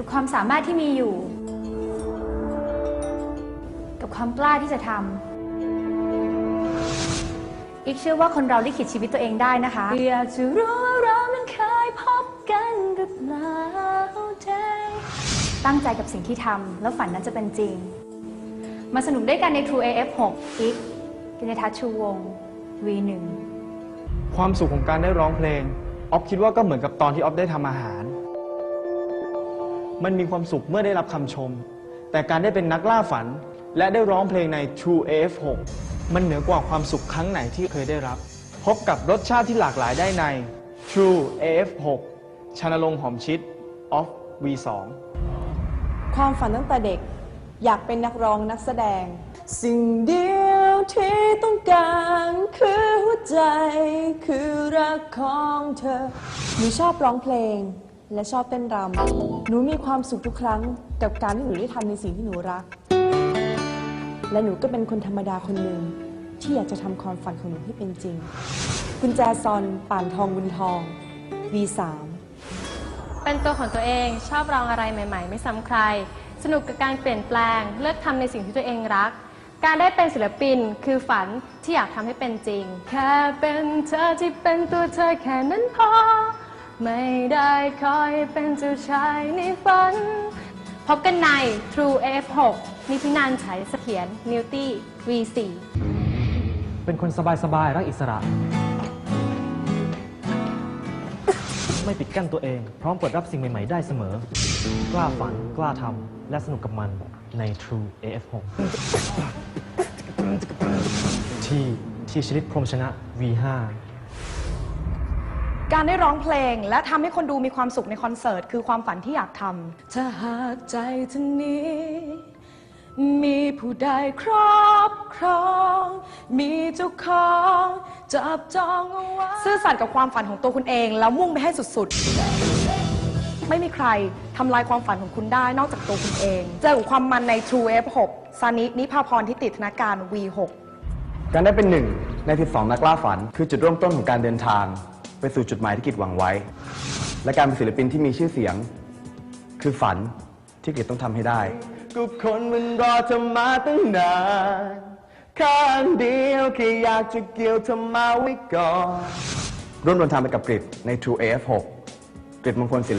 กับความสามารถที่มีอยู่ กับความกล้าที่จะทำอีกเชื่อว่าคนเราลิขิตชีวิตตัวเองได้นะคะอยากจะรู้ว่าเรานั้นเคยพบกันหรือเปล่าตั้งใจกับสิ่งที่ทำแล้วฝันนั้นจะเป็นจริง มาสนุกด้วยกันใน True AF6 อีกกินทัชชูวง V1 ความสุขของการได้ร้องเพลง ออฟคิดว่าก็เหมือนกับตอนที่ออฟได้ทำอาหาร มันมีความสุขเมื่อได้รับคำชม แต่การได้เป็นนักล่าฝัน และได้ร้องเพลงใน True AF6 มันเหนือกว่าความสุขครั้งไหนที่เคยได้รับ พบกับรสชาติที่หลากหลายได้ใน True AF6 ชานลงหอมชิด Off V2 ความฝันตั้งแต่เด็กอยากเป็นนักร้องนักแสดง สิ่งเดียวที่ต้องการคือหัวใจคือรักของเธอหนูชอบร้องเพลง และชอบเต้นรำหนูมีความสุขทุกครั้ง กับการที่หนูได้ทำในสิ่งที่หนูรัก และหนูก็เป็นคนธรรมดาคนหนึ่งที่อยากจะทำความฝันของหนูให้เป็นจริง กุญแจซอนป่านทองบุญทอง V3 เป็นตัวของตัวเองชอบลองอะไรใหม่ ๆ ไม่ซ้ำใคร สนุกกับการเปลี่ยนแปลง เลือกทำในสิ่งที่ตัวเองรัก การได้เป็นศิลปินคือฝันที่อยากทำให้เป็นจริง แค่เป็นเธอที่เป็นตัวเธอแค่นั้นพอ ไม่ได้คอยเป็นเจ้าชายในฝัน พบกันใน True F6 นิพินันฉายเสถียรนิวตี้ V4 เป็นคนสบายๆรักอิสระ ไม่ปิดกั้นตัวเอง พร้อมเปิดรับสิ่งใหม่ๆได้เสมอ กล้าฝัน กล้าทำและสนุกกับมันใน True AF6 ที่ที่ชลิตพรมชนะ V5 การได้ร้องเพลงและทำให้คนดูมีความสุขในคอนเสิร์ต คือความฝันที่อยากทำถ้าหากใจเธอนี้ มีผู้ใดครอบครอง มีเจ้าของจับจองเอาไว้ซื่อสัตย์กับความฝันของตัวคุณเอง แล้วมุ่งไปให้สุดๆ ไม่มีใครทำลายความฝันของคุณได้นอกจากตัวคุณเอง เจอกับความมันใน True F6 ซานินิพาพรทิติธนาการ V6 การได้เป็นหนึ่งใน 12 นักล่าฝัน คือจุดเริ่มต้นของการเดินทาง ไปสู่จุดหมายที่กิจหวังไว้ และการเป็นศิลปินที่มีชื่อเสียง คือฝันที่กิจต้องทำให้ได้ก็คนมันรอเธอมาตั้งนานข้างเดียวแค่อยากจะเกี่ยวเธอมาไว้ก่อนร่วมเดินทางไปกับกริดใน True AF6 กริดมงคลศิล